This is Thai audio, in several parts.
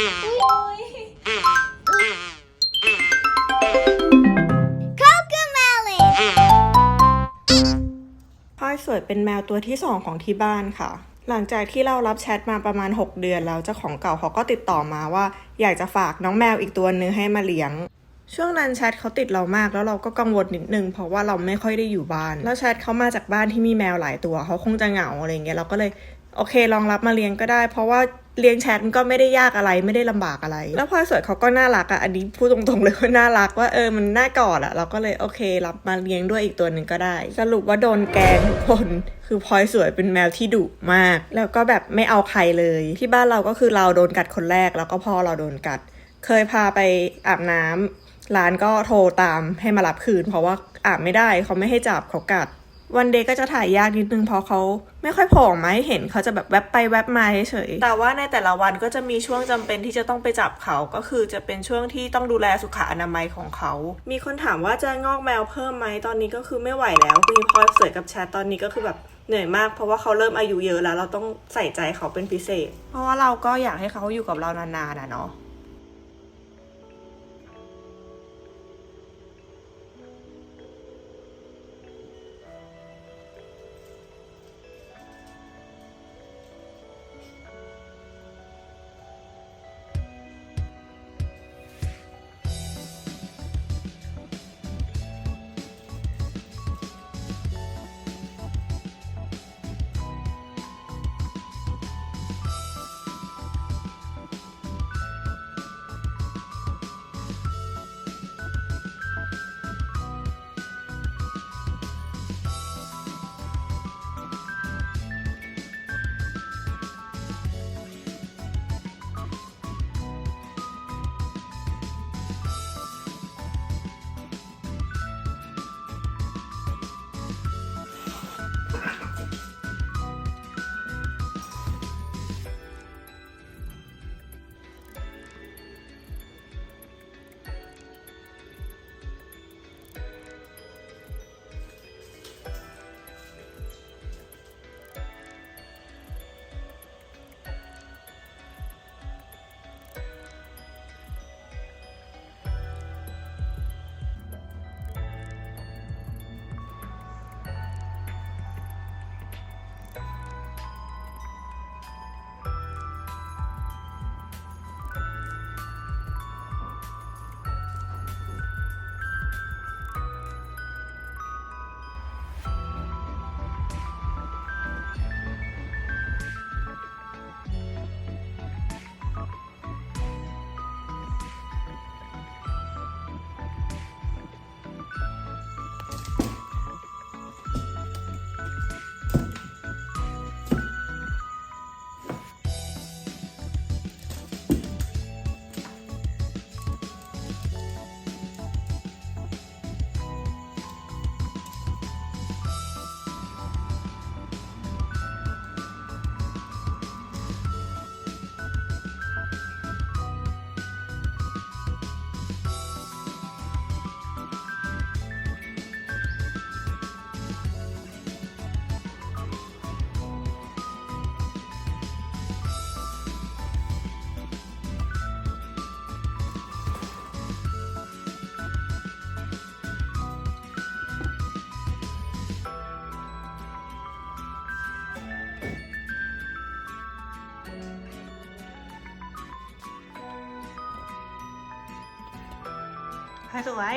พลอยสวยเป็นแมวตัวที่สองของที่บ้านค่ะ หลังจากที่เรารับแชทมาประมาณ 6 เดือนแล้วเจ้าของเก่าเขาก็ติดต่อมาว่า อยากจะฝากน้องแมวอีกตัวนึงให้มาเลี้ยงช่วงนั้นแชทเขาติดเรามากแล้วเราก็กังวลนิดนึงเพราะว่าเราไม่ค่อยได้อยู่บ้าน แล้วแชทเขามาจากบ้านที่มีแมวหลายตัวเขาคงจะเหงาอะไรเงี้ยเราก็เลยโอเคลองรับมาเลี้ยงก็ได้ เพราะว่า เลี้ยงแชทมันก็ไม่ได้ยากอะไรไม่ได้ลำบากอะไร แล้วพลอยสวยเขาก็น่ารักอะอันนี้พูดตรงๆเลยว่าน่ารักว่าเออมันน่ากอดอะเราก็เลยโอเครับมาเลี้ยงด้วยอีกตัวหนึ่งก็ได้ สรุปว่าโดนแกงทุกคนคือพลอยสวยเป็นแมวที่ดุมาก แล้วก็แบบไม่เอาใครเลย ที่บ้านเราก็คือเราโดนกัดคนแรกแล้วก็พ่อเราโดนกัด เคยพาไปอาบน้ำร้านก็โทรตามให้มารับคืน เพราะว่าอาบไม่ได้เขาไม่ให้จับเขากัด วันเดย์ก็จะถ่ายยากนิดนึงเพราะเขาไม่ค่อยโผล่ออกมาให้เห็นเขาจะแบบแวบไปแวบมาเฉยๆแต่ว่าในแต่ละวันก็จะมีช่วงจำเป็นที่จะต้องไปจับเขาก็คือจะเป็นช่วงที่ต้องดูแลสุขอนามัยของเขา มีคนถามว่าจะงอกแมวเพิ่มไหมตอนนี้ก็คือไม่ไหวแล้วคือพลอยสวยกับแชทตอนนี้ก็คือแบบเหนื่อยมากเพราะว่าเขาเริ่มอายุเยอะแล้วเราต้องใส่ใจเขาเป็นพิเศษ เพราะว่าเราก็อยากให้เขาอยู่กับเรานานๆนะเนาะ สวย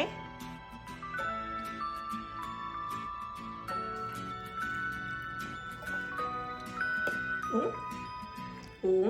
อุ๋งอุ๋ง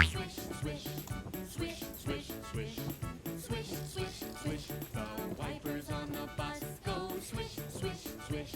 swish, swish, swish swish swish swish swish the wipers on the bus go swish, swish, swish.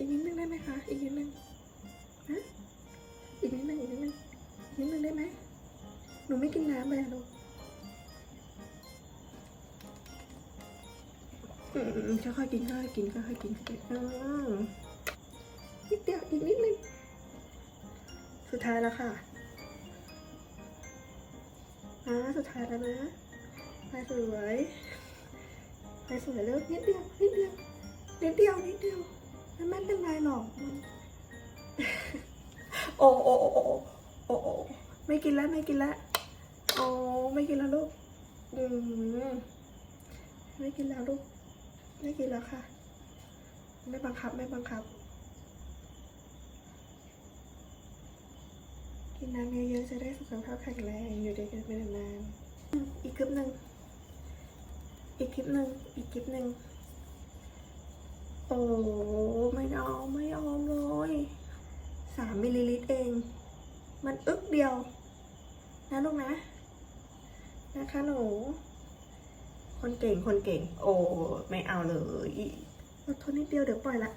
อีกนิดนึงได้ไหมคะ อีกนิดนึงฮะอีกนิดนึงอีกนิดนึงนิดนึงได้ไหมหนูไม่กินน้ำเลยอะลูกค่อยๆกินค่อยๆกินค่อยๆกินอืมนิดเดียวอีกนิดนึงสุดท้ายแล้วค่ะอ่าสุดท้ายแล้วนะไปสวยไปสวยเร็วนิดเดียวนิดเดียวนิดเดียวนิดเดียว มันไม่เป็นไรหรอก โอ้โอ้โอ้โอ้โอ้โอ้ไม่กินแล้วไม่กินแล้วโอ้ไม่กินแล้วลูกอืมไม่กินแล้วลูก ไม่กินแล้วค่ะ ไม่บังคับไม่บังคับ กินน้ำเยอะๆจะได้สุขภาพแข็งแรงอยู่ด้วยกันไปนานๆอืมอีกคลิปหนึ่งอีกคลิปหนึ่งอีกคลิปหนึ่ง โอ้ไม่เอาไม่เอาเลยสามมิลลิลิตรเอง มันอึกเดียว นะลูกนะ นะคะหนู คนเก่งคนเก่ง โอ้ไม่เอาเลยอดทนนิดเดียวเดี๋ยวปล่อยละ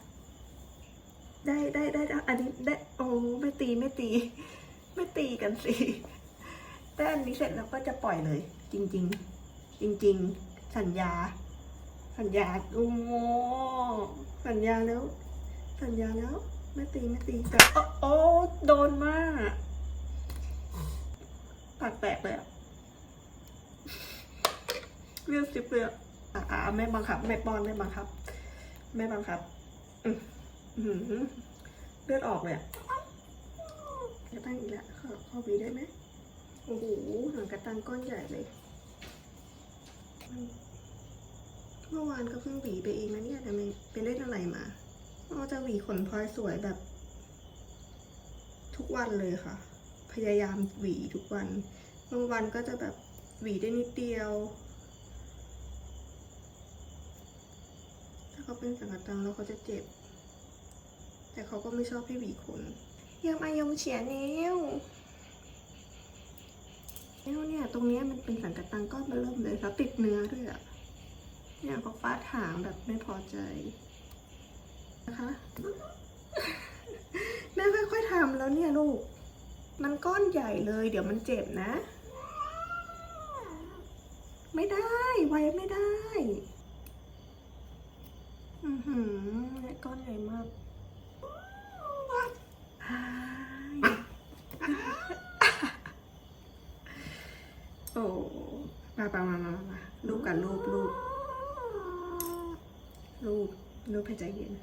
ได้ได้ได้ได้อันนี้ได้โอ้ไม่ตีไม่ตี ไม่ตีกันสิได้อันนี้เสร็จแล้วก็จะปล่อยเลย จริง ๆ จริง ๆ สัญญา สัญญาโอ้สัญญาแล้ว สัญญาแล้วไม่ตีไม่ตีแต่โอ้โอ้โดนมากปากแตกเลยเลือดซิบเลยอะอะไม่บังคับไม่ป้อนไม่บังคับไม่บังคับอือเลือดออกเลยอะจะตั้งอีกแล้วขอขอวีได้ไหมโอ้โหหนังกระตังก้อนใหญ่เลย เมื่อวานก็เพิ่งหวีไปเองนะเนี่ยแต่ไม่ไปเล่นอะไรมาเราจะหวีขนพลอยสวยแบบ ทุกวันเลยค่ะ พยายามหวีทุกวัน บางวันก็จะแบบหวีได้นิดเดียว ถ้าเขาเป็นสังกะตังแล้วเขาจะเจ็บ แต่เขาก็ไม่ชอบให้หวีขนยามอายงเฉียเนวเนวเนี่ย ตรงนี้มันเป็นสังกะตังก้อนมาเริ่มเลยแล้วติดเนื้อด้วยอะ เนี่ยเขาฟาดหางแบบไม่พอใจนะคะแม่ค่อยๆทำแล้วเนี่ยลูก มันก้อนใหญ่เลย เดี๋ยวมันเจ็บนะ ไม่ได้ไว้ไม่ได้ อือหือก้อนใหญ่มากโอ้มาปมามามาลูกกันลูกลูก รูปรูปให้ใจเย็น